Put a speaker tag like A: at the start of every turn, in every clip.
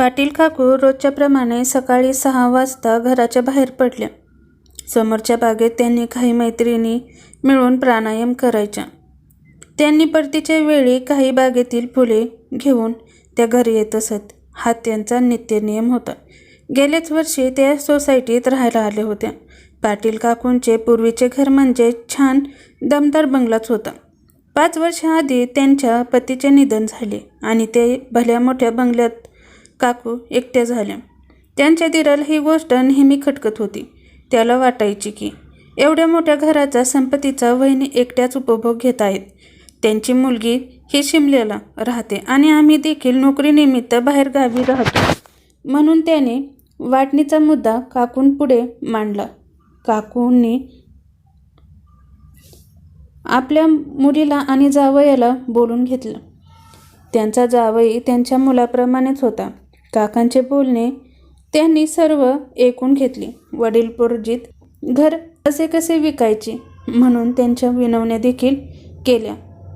A: पाटील काकू रोजच्याप्रमाणे सकाळी सहा वाजता घराच्या बाहेर पडल्या समोरच्या बागेत त्यांनी काही मैत्रिणी मिळून प्राणायाम करायच्या. त्यांनी परतीच्या वेळी काही बागेतील फुले घेऊन त्या घरी येत असत. हा त्यांचा नित्यनियम होता. गेल्याच वर्षी त्या सोसायटीत राहायला आले होत्या. पाटील काकूंचे पूर्वीचे घर म्हणजे छान दमदार बंगलाच होता. पाच वर्षाआधी त्यांच्या पतीचे निधन झाले आणि ते भल्या मोठ्या बंगल्यात काकू एकट्या झाल्या. त्यांच्या दिराला ही गोष्ट नेहमी खटकत होती. त्याला वाटायची की एवढ्या मोठ्या घराचा संपत्तीचा वहिनी एकट्याच उपभोग घेत आहेत. त्यांची मुलगी ही शिमल्याला राहते आणि आम्ही देखील नोकरीनिमित्त बाहेर गावी राहतो. म्हणून त्याने वाटणीचा मुद्दा काकूंपुढे मांडला. काकूंनी आपल्या मुलीला आणि जावयाला बोलून घेतलं. त्यांचा जावई त्यांच्या मुलाप्रमाणेच होता. काकांचे बोलणे त्यांनी सर्व ऐकून घेतले. वडील पोरजीत घर असे कसे विकायचे म्हणून त्यांच्या विनवण्या देखील केल्या.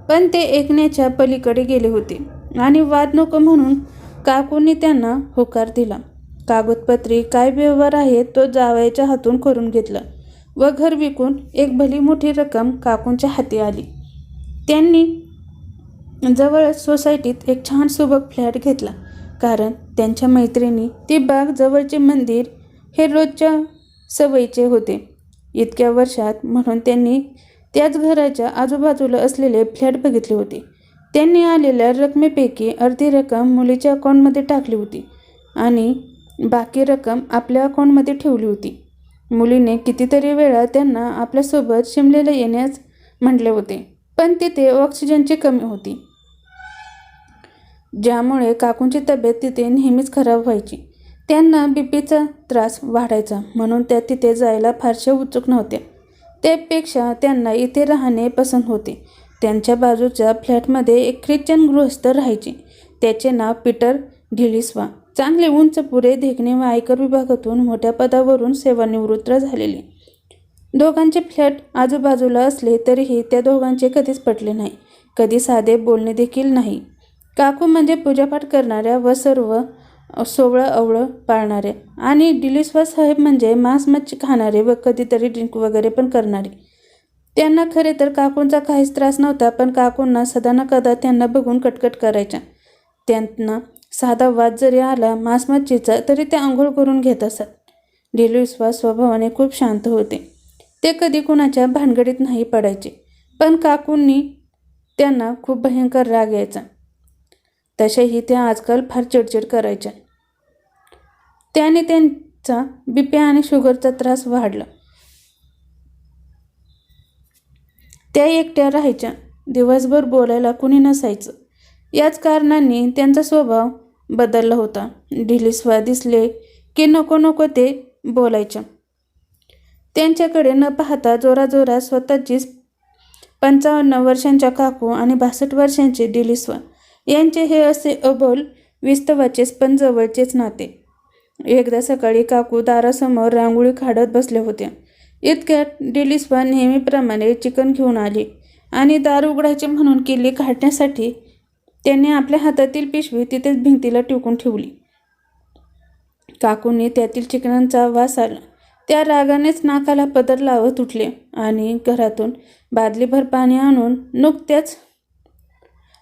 A: पण ते ऐकण्याच्या पलीकडे गेले होते आणि वाद नको म्हणून काकूंनी त्यांना होकार दिला. कागदपत्री काय व्यवहार आहे तो जावयाच्या हातून करून घेतला व घर विकून एक भली मोठी रक्कम काकूंच्या हाती आली. त्यांनी जवळच सोसायटीत एक छान सुबक फ्लॅट घेतला. कारण त्यांच्या मैत्रिणी ती बाग जवळचे मंदिर हे रोजच्या सवयीचे होते. इतक्या वर्षात म्हणून त्यांनी त्याच घराच्या आजूबाजूला असलेले फ्लॅट बघितले होते. त्यांनी आलेल्या रकमेपैकी अर्धी रक्कम मुलीच्या अकाउंटमध्ये टाकली होती आणि बाकी रक्कम आपल्या अकाउंटमध्ये ठेवली होती. मुलीने कितीतरी वेळा त्यांना आपल्यासोबत शिमलेला येण्यास म्हटले होते पण तिथे ऑक्सिजनची कमी होती. ज्यामुळे काकूंची तब्येत तिथे नेहमीच खराब व्हायची. त्यांना बीपीचा त्रास वाढायचा म्हणून त्या तिथे जायला फारशा उत्सुक नव्हत्या. त्यापेक्षा त्यांना इथे राहणे पसंत होते. त्यांच्या बाजूच्या फ्लॅटमध्ये एक ख्रिश्चन गृहस्थ राहायचे. त्याचे नाव पीटर ढिलिस्वा. चांगले उंच पुरे देखणे व आयकर विभागातून मोठ्या पदावरून सेवानिवृत्त झालेले. दोघांचे फ्लॅट आजूबाजूला असले तरीही त्या दोघांचे कधीच पटले नाही. कधी साधे बोलणे देखील नाही. काकू म्हणजे पूजापाठ करणाऱ्या व सर्व सोवळं अवळं पाळणारे. आणि डिलिस्वा साहेब म्हणजे मांस मच्छी खाणारे व कधीतरी ड्रिंक वगैरे पण करणारे. त्यांना खरे तर काकूंचा काहीच त्रास नव्हता पण काकूंना सदा कदा त्यांना बघून कटकट करायच्या. त्यांना साधा वाद जरी आला मांस मच्छीचा तरी ते आंघोळ करून घेत असत. डिलिस्वा स्वभावाने खूप शांत होते. ते कधी कुणाच्या भानगडीत नाही पडायचे. पण काकूंनी त्यांना खूप भयंकर राग यायचा. तसेही त्या आजकाल फार चिडचिड करायच्या. त्याने त्यांचा बीपी आणि शुगरचा त्रास वाढला. त्या एकट्या राहायच्या. दिवसभर बोलायला कुणी नसायचं. याच कारणांनी त्यांचा स्वभाव बदलला होता. ढिलीस्वा दिसले की नको नको ते बोलायच्या. त्यांच्याकडे न पाहता जोराजोरात स्वतःचीच पंचावन्न वर्षांच्या काकू आणि बासष्ट वर्षांचे डिलिस्वा यांचे हे असे अबोल विस्तवाचेच पण जवळचेच नाते. एकदा सकाळी काकू दारासमोर रांगोळी काढत बसल्या होत्या. इतक्यात डिलिस्वा नेहमीप्रमाणे चिकन घेऊन आली आणि दार उघडायचे म्हणून किल्ली काढण्यासाठी त्यांनी आपल्या हातातील पिशवी तिथेच भिंतीला टिकून ठेवली. काकूंनी त्यातील चिकनांचा वास आला. त्या रागानेच नाकाला पदर लावत उठले आणि घरातून बादलीभर पाणी आणून नुकत्याच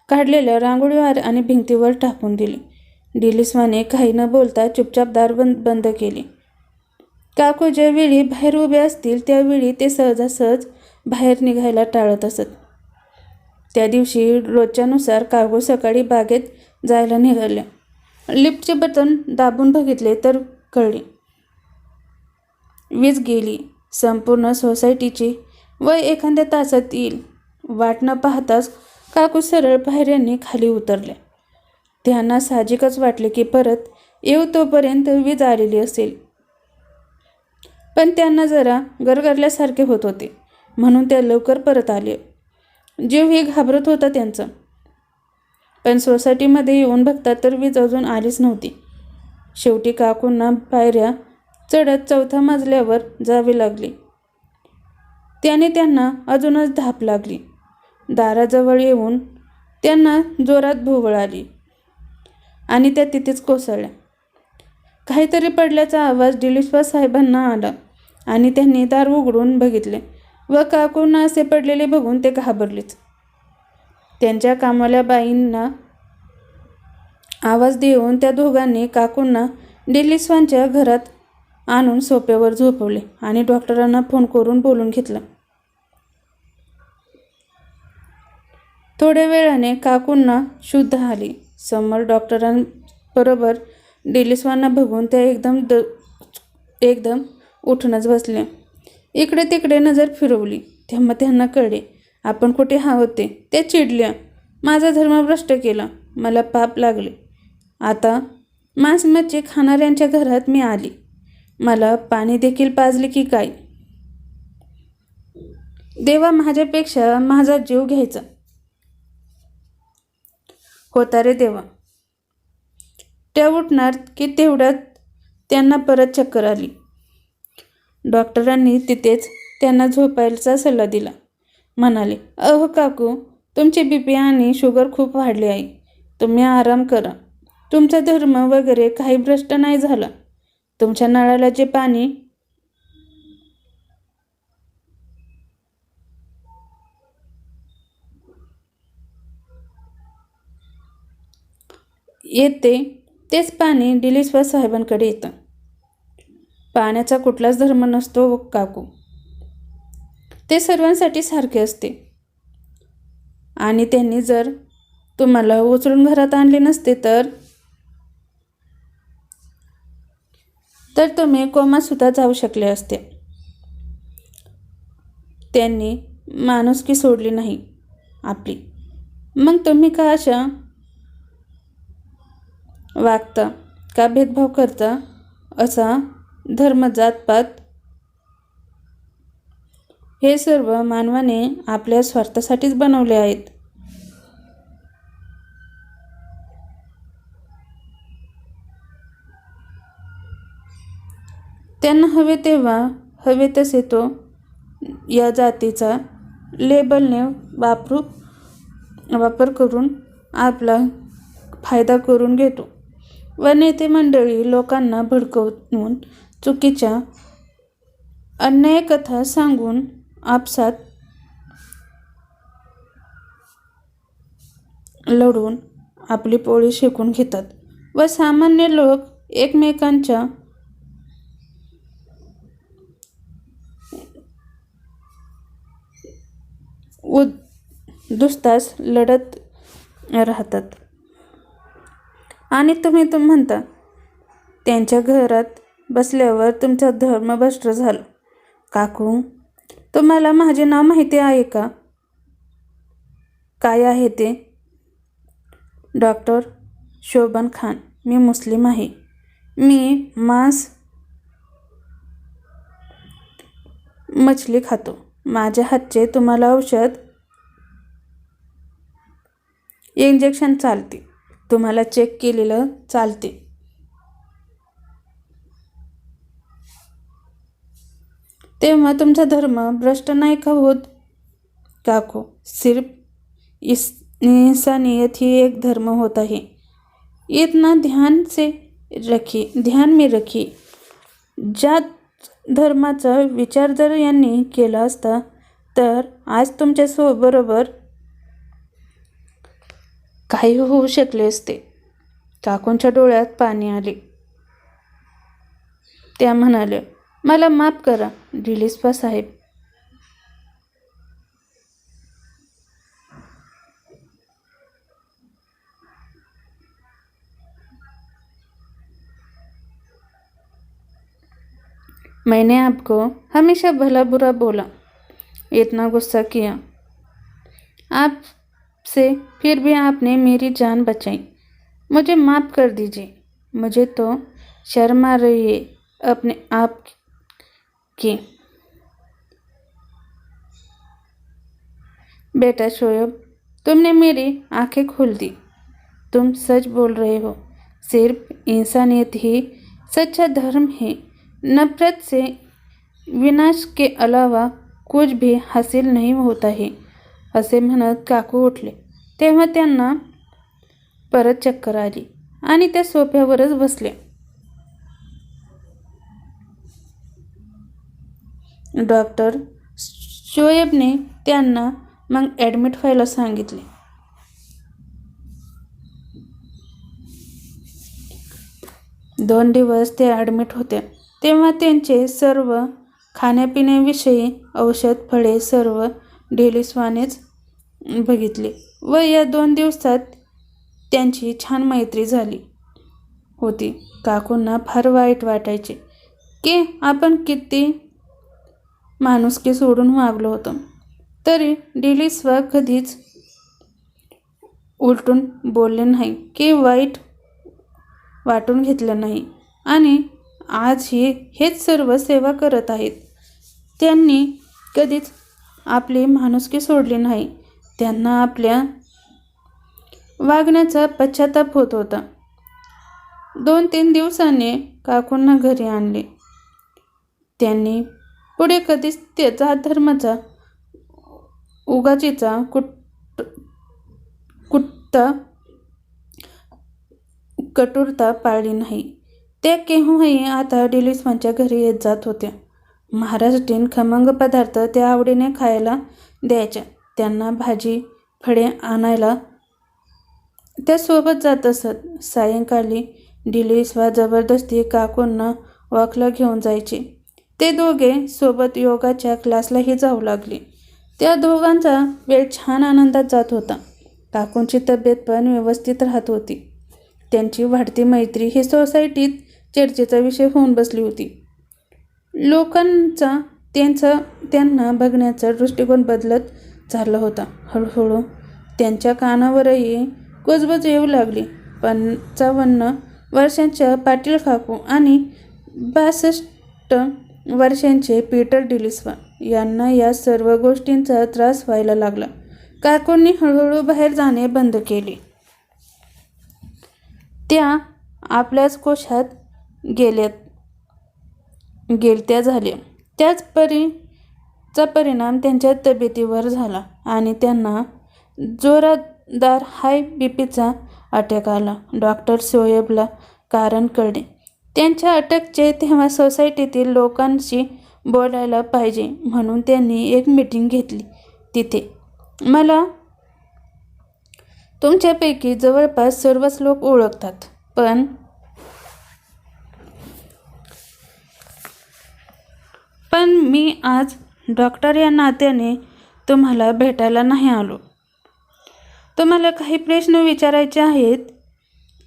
A: काढलेल्या रांगोळीवर आणि भिंतीवर टाकून दिली. डिलिस्वाने काही न बोलता चुपचाप दार बंद बंद केले. काकू ज्यावेळी बाहेर उभे असतील त्यावेळी ते सहजासहज बाहेर निघायला टाळत असत. त्या दिवशी रोजच्यानुसार काकू सकाळी बागेत जायला निघाल्या लिफ्टचे बटन दाबून बघितले तर कळले. वीज गेली. संपूर्ण सोसायटीची व एखाद्या तासात येईल. वाट न पाहताच काकू सरळ पायऱ्यांनी खाली उतरले. त्यांना साहजिकच वाटले की परत येऊ तोपर्यंत वीज आलेली असेल. पण त्यांना जरा गरगरल्यासारखे होत होते म्हणून त्या लवकर परत आले. जीवही घाबरत होता त्यांचा. पण सोसायटीमध्ये येऊन बघतात तर वीज अजून आलीच नव्हती. शेवटी काकूंना पायऱ्या चढत चौथ्या मजल्यावर जावे लागले. त्याने त्यांना अजूनच धाप लागली. दाराजवळ येऊन त्यांना जोरात भोवळ आली आणि त्या तिथेच कोसळल्या. काहीतरी पडल्याचा आवाज डिलिश्वर साहेबांना आला आणि त्यांनी दार उघडून बघितले व काकूंना असे पडलेले बघून ते घाबरलेच. त्यांच्या कामाल्या बाईंना आवाज देऊन त्या दोघांनी काकूंना डिलिस्वानच्या घरात आणून सोप्यावर झोपवले आणि डॉक्टरांना फोन करून बोलून घेतलं. थोड्या वेळाने काकूंना शुद्ध आली. समोर डॉक्टरांबरोबर डिलिस्वांना बघून त्या एकदम द एकदम उठूनच बसल्या. इकडे तिकडे नजर फिरवली. तेव्हा त्यांना कळले आपण कुठे हा होते त्या चिडल्या. माझा धर्म भ्रष्ट केला. मला पाप लागले. आता मांस मच्छी खाणाऱ्यांच्या घरात मी आली. मला पाणी देखील पाजले की काय? देवा माझ्यापेक्षा माझा जीव घ्यायचा. होता रे देवा. त्या उठणार की तेवढ्यात त्यांना परत चक्कर आली. डॉक्टरांनी तिथेच त्यांना झोपायचा सल्ला दिला. म्हणाले अहो काकू तुमचे बी पी आणि शुगर खूप वाढले आहे. तुम्ही आराम करा. तुमचा धर्म वगैरे काही भ्रष्ट नाही झाला. तुमच्या नळाला जे पाणी येते तेच पाणी डिलिश्वर साहेबांकडे येतं. पाण्याचा कुठलाच धर्म नसतो व काकू. ते सर्वांसाठी सारखे असते. आणि त्यांनी जर तुम्हाला उचलून घरात आणले नसते तर? तर तुम्ही कोमातसुद्धा जाऊ शकले असते. त्यांनी माणुसकी सोडली नाही आपली. मग तुम्ही का अशा वागता. का भेदभाव करता? असा धर्म जातपात. हे सर्व मानवाने आपल्या स्वार्थासाठीच बनवले आहेत. त्यांना हवे तेव्हा हवे तसे तो या जातीचा लेबलने वापरू वापर करून आपला फायदा करून घेतो. व नेते मंडळी लोकांना भडकवून चुकीच्या अन्याय कथा सांगून आपसात लढून आपली पोळी शेकून घेतात व सामान्य लोक एकमेकांच्या उद दुस्तास लढत राहतात. आणि तुम्ही तुम म्हणता त्यांच्या घरात बसल्यावर तुमचा धर्म भ्रष्ट झाला. काकू तुम्हाला माझे नाव माहिती आहे का? काय आहे ते? डॉक्टर शोभन खान मी मुस्लिम आहे. मी मांस मछली खातो. माझ्या हातचे तुम्हाला औषध इंजेक्शन चालते तुम्हाला चेक केलेलं चालते. तेव्हा तुमचा धर्म भ्रष्ट नाही का होत? काको सिर्फ इस इंसानियत ही एक धर्म होता है इतना ध्यान से रखी ध्यान में रखी. ज्या धर्माचा विचार जर यांनी केला असता तर आज तुमच्या बरोबर काही होऊ शकले असते. काकूंच्या डोळ्यात पाणी आले. त्या म्हणाल्या मला माफ करा डिलिस्पा साहेब. मैंने आपको हमेशा भला बुरा बोला. इतना गुस्सा किया. आप आपसे फिर भी आपने मेरी जान बचाई। मुझे माफ़ कर दीजिए। मुझे तो शर्म आ रही है अपने आप की। बेटा शोएब, तुमने मेरी आँखें खोल दी। तुम सच बोल रहे हो। सिर्फ़ इंसानियत ही सच्चा धर्म है। नफरत से विनाश के अलावा कुछ भी हासिल नहीं होता है। असे म्हणत काकू उठले. तेव्हा त्यांना परत चक्कर आली आणि त्या सोफ्यावरच बसले डॉक्टर शोएबने त्यांना मग ॲडमिट व्हायला सांगितले. दोन दिवस ते ॲडमिट होते. तेव्हा त्यांचे सर्व खाण्यापिण्याविषयी औषध फळे सर्व ढेलेस्वानेच बघितले व या दोन दिवसात त्यांची छान मैत्री झाली होती. काकूंना फार वाईट वाटायचे की आपण किती माणुसकी सोडून वागलो होतो. तरी डिलिस्वा कधीच उलटून बोलले नाही की वाईट वाटून घेतलं नाही. आणि आजही हेच सर्व सेवा करत आहेत. त्यांनी कधीच आपली माणुसकी सोडली नाही. त्यांना आपल्या वागण्याचा पश्चाताप होत होता. दोन तीन दिवसांनी काकूंना घरी आणले. त्यांनी पुढे कधीच त्याचा धर्माचा उगाचीचा कुट कुट्टा कटुरता पाळली नाही. त्या केव्हाही आता डिलिस्वांच्या घरी येत जात होत्या. महाराष्ट्रीयन खमंग पदार्थ त्या आवडीने खायला द्यायच्या. त्यांना भाजी फळे आणायला त्या सोबत जात असत. सायंकाळी डिलीस वा जबरदस्ती काकूंना वॉकला घेऊन जायचे. ते दोघे सोबत योगाच्या क्लासलाही जाऊ लागले. त्या दोघांचा वेळ छान आनंदात जात होता. काकूंची तब्येत पण व्यवस्थित राहत होती. त्यांची वाढती मैत्री ही सोसायटीत चर्चेचा विषय होऊन बसली होती. लोकांचा त्यांचं त्यांना बघण्याचा दृष्टिकोन बदलत चालला होता. हळूहळू त्यांच्या कानावरही कुजबूज येऊ लागली. पंचावन्न वर्षांच्या पाटील काकू आणि बासष्ट वर्षांचे पीटर डिलिस्वा यांना या सर्व गोष्टींचा त्रास व्हायला लागला. काकूंनी हळूहळू बाहेर जाणे बंद केले. त्या आपल्याच कोशात गेल्यात. गेलत्या झाल्या. त्याच परीचा परिणाम त्यांच्या तब्येतीवर झाला आणि त्यांना जोरदार हाय बी पीचा अटॅक आला. डॉक्टर शोएबला कारण कळले. त्यांच्या अटकचे तेव्हा सोसायटीतील लोकांशी बोलायला पाहिजे म्हणून त्यांनी एक मीटिंग घेतली तिथे. मला तुमच्यापैकी जवळपास सर्वच लोक ओळखतात पण पण मी आज डॉक्टर या नात्याने तुम्हाला भेटायला नाही आलो. तुम्हाला काही प्रश्न विचारायचे आहेत?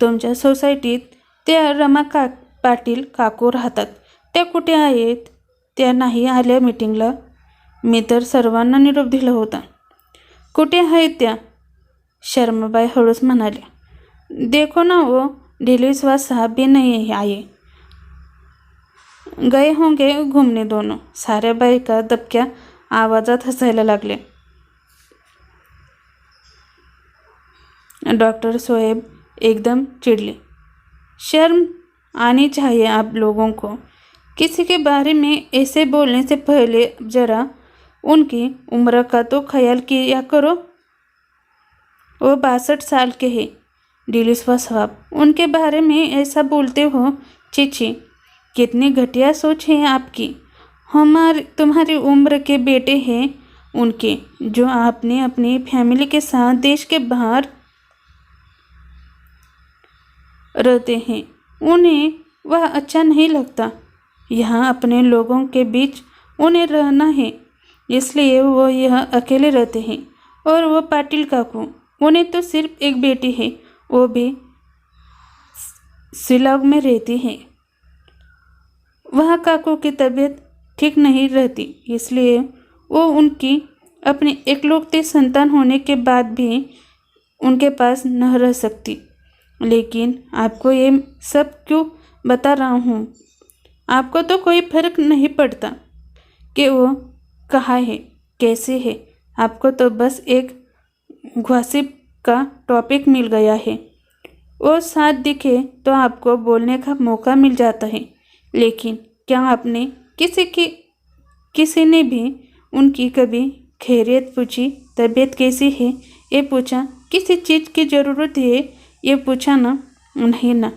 A: तुमच्या सोसायटीत त्या रमा का पाटील काकू राहतात. त्या कुठे आहेत? त्या नाही आल्या मीटिंगला. मी तर सर्वांना निरोप दिला होता. कुठे आहेत त्या? शर्माबाई हळूच म्हणाल्या. देखो ना वो डिलीसवा साहब नाही आहे आहे. गए होंगे घूमने दोनों। सारे साऱ्या बायका दबक्या आवाजात हसायला लागले। डॉक्टर सोएब एकदम चिड़ले। शर्म आनी चाहिए आप लोगों को। किसी के बारे में ऐसे बोलने से पहले जरा उनकी उम्र का तो ख्याल किया करो। वो बासठ साल के हैं। डिलिसवा साहब उनके बारे में ऐसा बोलते हो, चीची। कितनी घटिया सोच है आपकी। हमारे, तुम्हारी उम्र के बेटे हैं उनके, जो आपने अपनी फैमिली के साथ देश के बाहर रहते हैं। उन्हें वह अच्छा नहीं लगता। यहाँ अपने लोगों के बीच उन्हें रहना है, इसलिए वो यह अकेले रहते हैं। और वो पाटिल काकू, उन्हें तो सिर्फ़ एक बेटी है, वो भी शिलांग में रहती है। वहाँ काकू की तबीयत ठीक नहीं रहती, इसलिए वो उनकी अपनी एकलौती संतान होने के बाद भी उनके पास न रह सकती। लेकिन आपको ये सब क्यों बता रहा हूँ? आपको तो कोई फ़र्क नहीं पड़ता कि वो कहाँ है, कैसे है। आपको तो बस एक घासिप का टॉपिक मिल गया है। वो साथ दिखे तो आपको बोलने का मौका मिल जाता है। लेकिन क्या आपने किसी की, किसी ने भी उनकी कभी खैरियत पूछी? तबीयत कैसी है? ये पूछा, किसी चीज़ की ज़रूरत है? ये पूछा, ना, नहीं, ना।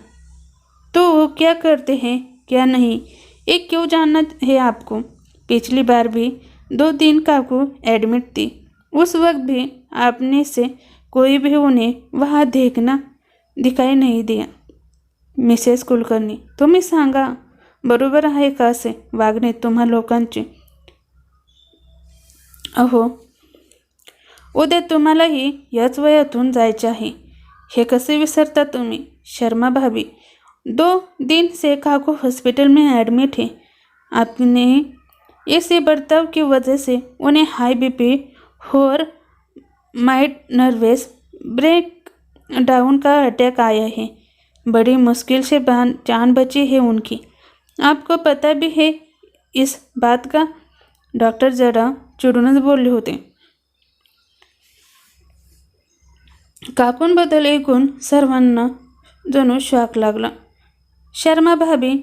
A: तो वो क्या करते हैं, क्या नहीं? ये क्यों जानना है आपको? पिछली बार भी दो दिन काकू एडमिट थी। उस वक्त भी आपने से कोई भी उन्हें वहाँ देखना, दिखाई नहीं दिया। मिसेस कुलकर्णी, तुम्ही सांगा बरोबर आहे का असे? वागणे तुम्हा लोकांचे. अहो, उद्या तुम्हालाही याच वयातून जायचे आहे. हे कसे विसरता तुम्ही? शर्मा भाभी, दो दिन से काकू हॉस्पिटल में एडमिट है. आपने ऐसे बर्ताव की वजह से उन्हें हाई बीपी और माइट नर्वस ब्रेक डाउन का अटैक आया है। बड़ी मुश्किल से जान बची है उनकी। आपको पता भी है इस बात का? डॉक्टर जरा चिडूनच बोलले होते। काकूंबद्दल ऐकून सर्वांना जणू शॉक लागला। शर्मा भाभी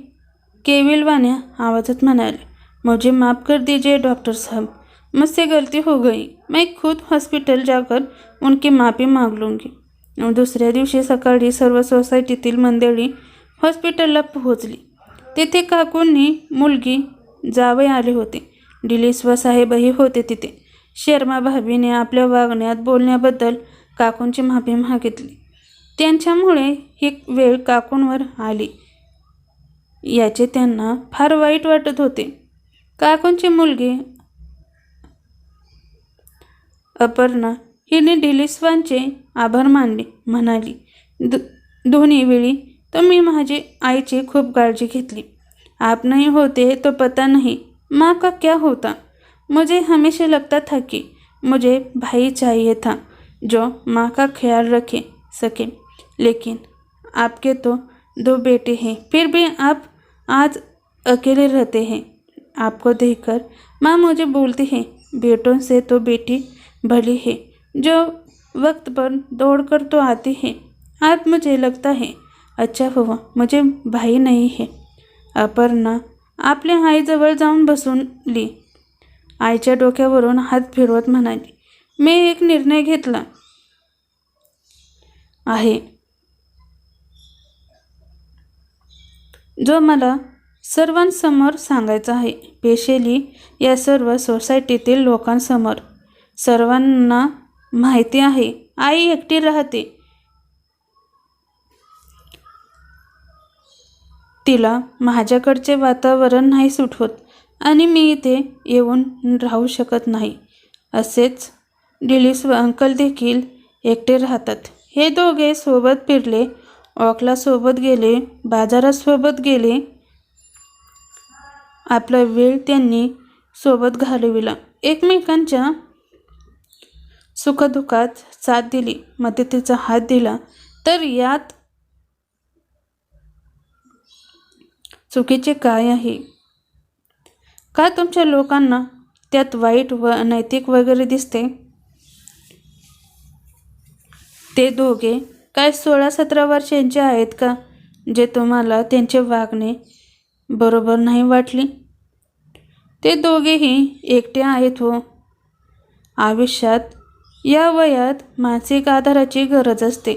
A: केविलवाण्या आवाज़त म्हणाले, मुझे माफ़ कर दीजिए, डॉक्टर साहब. मुझसे गलती हो गई. मैं खुद हॉस्पिटल जाकर उनकी माफ़ी मांग लूँगी दुसऱ्या दिवशी सकाळी सर्व सोसायटीतील मंडळी हॉस्पिटलला पोहोचली. तेथे काकूंनी मुलगी जावई आले होते. डिलीस व साहेबही होते तिथे. शर्मा भाभीने आपल्या वागण्यात बोलण्याबद्दल काकूंची माफी मागितली. त्यांच्यामुळे ही वेळ काकूंवर आली. याचे त्यांना फार वाईट वाटत होते. काकूंची मुलगी अपर्णा हिने डिलिस्वांचे आभार मानले. म्हणाली दो दोन्ही वेळी तुम्ही माझी आईची खूप काळजी घेतली. आप नहीं होते तो पता नहीं. माँ का क्या होता? मुझे हमेशा लगता था कि मुझे भाई चाहिए था, जो माँ का ख्याल रखे, सके। लेकिन आपके तो दो बेटे हैं, फिर भी आप आज अकेले रहते हैं। आपको देखकर माँ मुझे बोलती है, बेटों से तो बेटी भली है, जो वक्त पर दौड़ कर तो आती है। आज मुझे लगता है अच्छा फुवा मुझे म्हणजे भाई नाही है. अपर्णा आपल्या आईजवळ जाऊन बसवली आईच्या डोक्यावरून हात फिरवत म्हणाली मी एक निर्णय घेतला आहे. जो मला सर्वांसमोर सांगायचा आहे. पेशेली या सर्व सोसायटीतील लोकांसमोर. सर्वांना माहिती आहे. आई एकटी राहते. तिला माझ्याकडचे वातावरण नाही सुटवत आणि मी इथे येऊन राहू शकत नाही. असेच डिलीस व अंकल देखील एकटे राहतात. हे दोघे सोबत फिरले ऑकला सोबत गेले बाजारात सोबत गेले. आपला वेळ त्यांनी सोबत घालविला. एकमेकांच्या सुखदुःखात साथ दिली. मदतीचा हात दिला. तर यात चुकीचे काय आहे? का तुमच्या लोकांना त्यात वाईट व अनैतिक वगैरे दिसते? ते दोघे काय सोळा सतरा वर्षांचे आहेत का जे तुम्हाला त्यांचे वागणे बरोबर नाही वाटली? ते दोघेही एकटे आहेत हो. आयुष्यात या वयात मानसिक आधाराची गरज असते.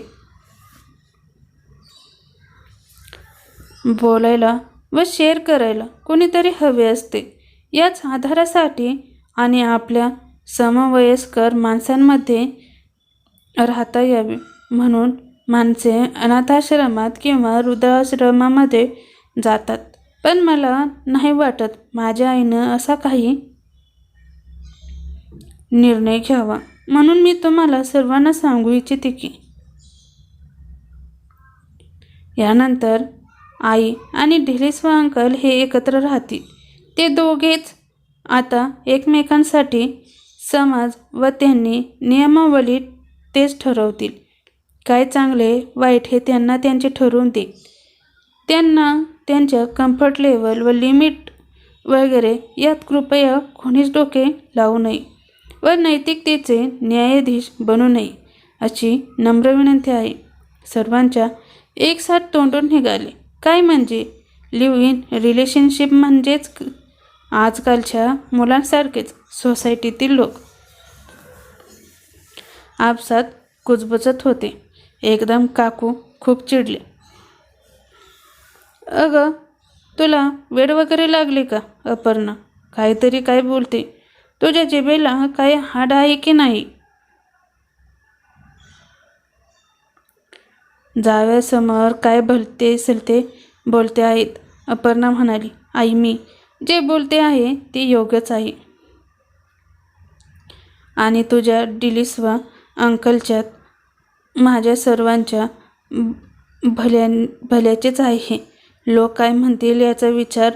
A: बोलायला व शेअर करायला कोणीतरी हवे असते. याच आधारासाठी आणि आपल्या समवयस्कर माणसांमध्ये राहता यावे. म्हणून माणसे अनाथाश्रमात किंवा वृद्धाश्रमामध्ये जातात. पण मला नाही वाटत माझ्या आईनं असा काही निर्णय घ्यावा. म्हणून मी तुम्हाला सर्वांना सांगू इच्छिते की यानंतर आई आणि ढिलीस व अंकल हे एकत्र राहतील. ते दोघेच आता एकमेकांसाठी समाज व त्यांनी नियमावली तेच ठरवतील. काय चांगले वाईट हे त्यांना त्यांचे ठरवून दे. त्यांना त्यांच्या कम्फर्ट लेवल व लिमिट वगैरे यात कृपया कोणीच डोके लावू नये व नैतिकतेचे न्यायाधीश बनू नये अशी नम्र विनंती आहे. सर्वांच्या एकसाथ तोंडून निघाले. काय म्हणजे? लिव्ह इन रिलेशनशिप म्हणजेच आजकालच्या मुलांसारखेच सोसायटीतील लोक. आपसात कुजबुजत होते. एकदम काकू खूप चिडले. अगं तुला वेड वगैरे लागली का अपर्णा? काहीतरी काय बोलते. तुझ्या जिबेला काही हाड आहे की नाही? जाव्यासमोर काय भलते सलते बोलते आहेत. अपर्णा म्हणाली आई मी जे बोलते आहे ते योग्यच आहे. आणि तुझ्या डिलिसवा अंकलच्यात माझ्या सर्वांच्या भल्या भल्याचेच आहे. लोक काय म्हणतील याचा विचार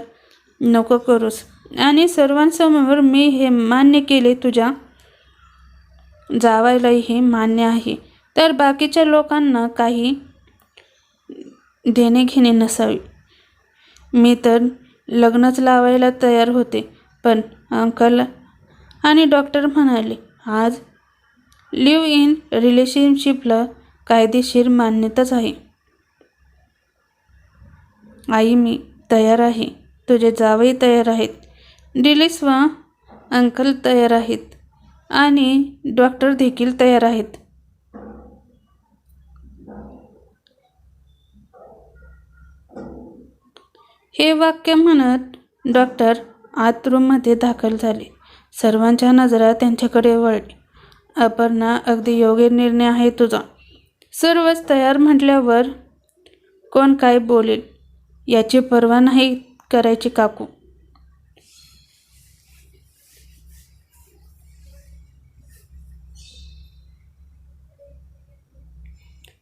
A: नको करूस. आणि सर्वांसमोर मी हे मान्य केले तुझ्या जावायलाही हे मान्य आहे. तर बाकीच्या लोकांना काही देणे घेणे मी तर लग्नच लावायला तयार होते पण अंकल आणि डॉक्टर म्हणाले आज लिव्ह इन रिलेशनशिपला कायदेशीर मान्यताच आहे. आई मी तयार आहे. तुझे जावई तयार आहेत. डिलिस्वा अंकल तयार आहेत. आणि डॉक्टर देखील तयार आहेत. हे वाक्य म्हणत डॉक्टर आतरूममध्ये दाखल झाले. सर्वांच्या नजरा त्यांच्याकडे वळली. अपर्णा अगदी योग्य निर्णय आहे तुझा. सर्वच तयार म्हटल्यावर कोण काय बोलेल? याची पर्वा नाही करायची काकू.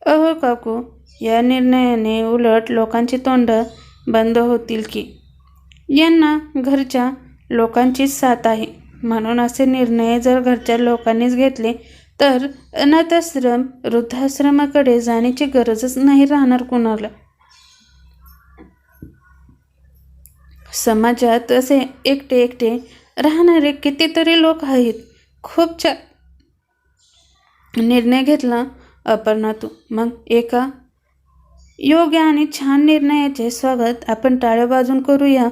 A: अहो काकू या निर्णयाने उलट लोकांची तोंड बंद होतील की? यांना घरच्या लोकांचीच साथ आहे. म्हणून असे निर्णय जर घरच्या लोकांनीच घेतले तर अनाथाश्रम वृद्धाश्रमाकडे जाण्याची गरजच नाही राहणार कुणाला. समाजात असे एकटे एकटे राहणारे कितीतरी लोक आहेत. खूप छान निर्णय घेतला अपर्णा तू मग एका योग्य आणि छान निर्णयाचे स्वागत आपण टाळ्या बाजून करूया.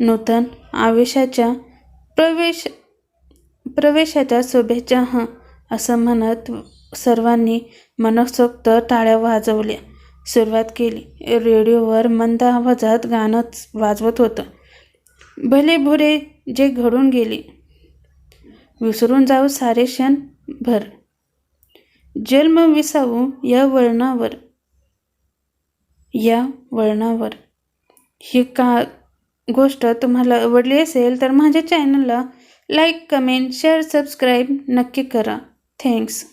A: नूतन आवेशाच्या प्रवेश प्रवेशाच्या शुभेच्छा हां असं म्हणत सर्वांनी मनसोक्त टाळ्या वाजवल्या. सुरुवात केली. रेडिओवर मंद आवाजात गाणं वाजवत होतं. भले भुरे जे घडून गेले विसरून जाऊ सारे क्षण भर. जन्म विसावू या वळणावर. या वळणावर. ही का गोष्ट तुम्हाला आवडली असेल तर माझ्या चॅनलला लाईक कमेंट शेअर सबस्क्राईब नक्की करा. थँक्स